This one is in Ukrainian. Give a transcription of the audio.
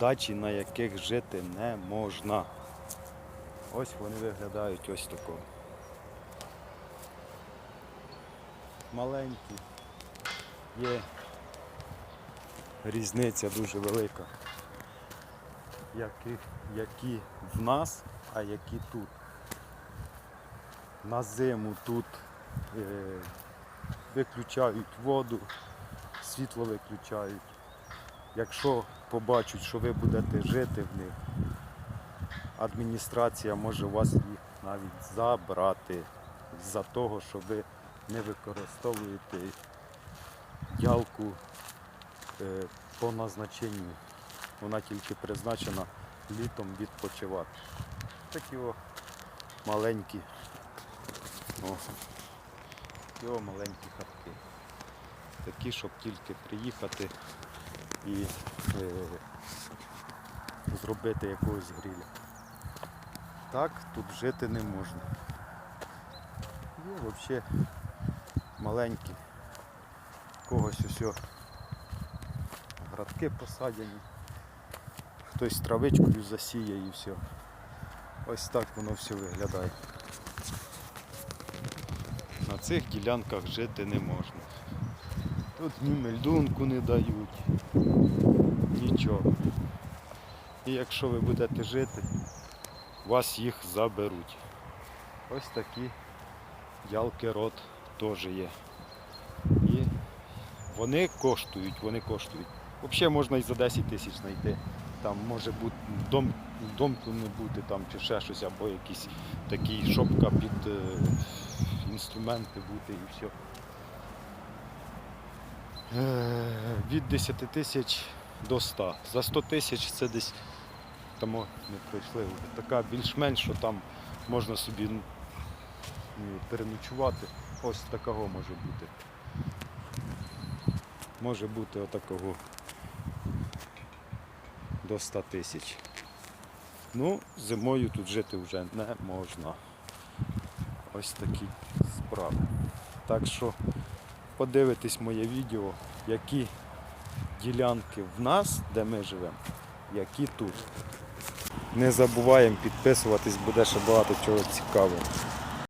дачі, на яких жити не можна. Ось вони виглядають ось такого. Маленькі. Є різниця дуже велика. Які, які в нас, а які тут. На зиму тут е, виключають воду, світло виключають. Якщо побачать, що ви будете жити в них, адміністрація може вас їх навіть забрати з-за того, що ви не використовуєте ділку е, по назначенню. Вона тільки призначена літом відпочивати. Такі о маленькі. О, такі о маленькі хатки. Такі, щоб тільки приїхати і е, зробити якогось гриля. Так тут жити не можна. Є взагалі маленькі. Когось ось градки посадяні. Хтось травичкою засіє і все. Ось так воно все виглядає. На цих ділянках жити не можна. Тут ні мельдунку не дають, нічого. І якщо ви будете жити, вас їх заберуть. Ось такі ялки рот теж є. І вони коштують, вони коштують. Взагалі можна і за 10 тисяч знайти. Там може бути дом, домку не бути там чи ще щось, або якийсь такий шопка під е, інструменти бути і все. Е, від 10 тисяч до 100. За 100 тисяч це десь тому не пройшли. Така більш-менш, що там можна собі переночувати. Ось такого може бути. Може бути отакого до 100 тисяч. Ну, зимою тут жити вже не можна. Ось такі справи. Так що подивитесь моє відео, які ділянки в нас, де ми живемо, які тут. Не забуваємо підписуватись, буде ще багато чого цікавого.